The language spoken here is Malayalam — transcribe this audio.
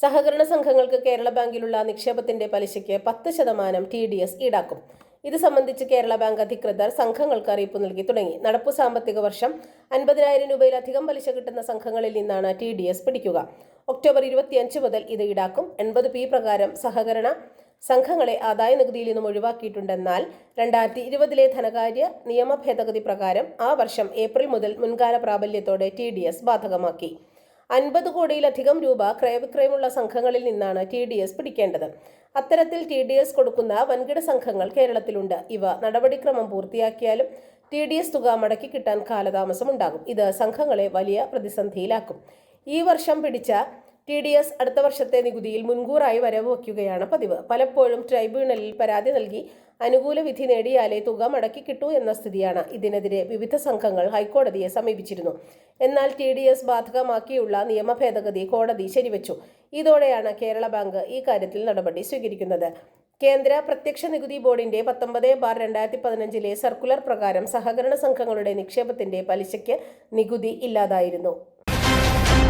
സഹകരണ സംഘങ്ങൾക്ക് കേരള ബാങ്കിലുള്ള നിക്ഷേപത്തിന്റെ പലിശയ്ക്ക് പത്ത് ശതമാനം ടി ഡി എസ് ഈടാക്കും. ഇത് സംബന്ധിച്ച് കേരള ബാങ്ക് അധികൃതർ സംഘങ്ങൾക്ക് അറിയിപ്പ് നൽകി തുടങ്ങി. നടപ്പു സാമ്പത്തിക വർഷം അൻപതിനായിരം രൂപയിലധികം പലിശ കിട്ടുന്ന സംഘങ്ങളിൽ നിന്നാണ് ടി ഡി എസ് പിടിക്കുക. ഒക്ടോബർ ഇരുപത്തിയഞ്ച് മുതൽ ഇത് ഈടാക്കും. എൺപത് പി പ്രകാരം സഹകരണ സംഘങ്ങളെ ആദായ നികുതിയിൽ നിന്നും ഒഴിവാക്കിയിട്ടുണ്ടെന്നാൽ രണ്ടായിരത്തി ഇരുപതിലെ ധനകാര്യ നിയമ ഭേദഗതി പ്രകാരം ആ വർഷം ഏപ്രിൽ മുതൽ മുൻകാല പ്രാബല്യത്തോടെ ടി ഡി എസ് ബാധകമാക്കി. അൻപത് കോടിയിലധികം രൂപ ക്രയവിക്രയമുള്ള സംഘങ്ങളിൽ നിന്നാണ് ടി ഡി എസ് പിടിക്കേണ്ടത്. അത്തരത്തിൽ ടി ഡി എസ് കൊടുക്കുന്ന വൻകിട സംഘങ്ങൾ കേരളത്തിലുണ്ട്. ഇവ നടപടിക്രമം പൂർത്തിയാക്കിയാലും ടി ഡി എസ് തുക മടക്കി കിട്ടാൻ കാലതാമസമുണ്ടാകും. ഇത് സംഘങ്ങളെ വലിയ പ്രതിസന്ധിയിലാക്കും. ഈ വർഷം പിടിച്ച ടി ഡി എസ് അടുത്ത വർഷത്തെ നികുതിയിൽ മുൻകൂറായി വരവ് വയ്ക്കുകയാണ് പതിവ്. പലപ്പോഴും ട്രൈബ്യൂണലിൽ പരാതി നൽകി അനുകൂല വിധി നേടിയാലേ തുക മടക്കി കിട്ടൂ എന്ന സ്ഥിതിയാണ്. ഇതിനെതിരെ വിവിധ സംഘങ്ങൾ ഹൈക്കോടതിയെ സമീപിച്ചിരുന്നു. എന്നാൽ ടി ഡി എസ് ബാധകമാക്കിയുള്ള നിയമ ഭേദഗതി കോടതി ശരിവച്ചു. ഇതോടെയാണ് കേരള ബാങ്ക് ഈ കാര്യത്തിൽ നടപടി സ്വീകരിക്കുന്നത്. കേന്ദ്ര പ്രത്യക്ഷ നികുതി ബോർഡിന്റെ പത്തൊമ്പത് ബാർ രണ്ടായിരത്തി പതിനഞ്ചിലെ സർക്കുലർ പ്രകാരം സഹകരണ സംഘങ്ങളുടെ നിക്ഷേപത്തിന്റെ പലിശയ്ക്ക് നികുതി ഇല്ലാതായിരുന്നു.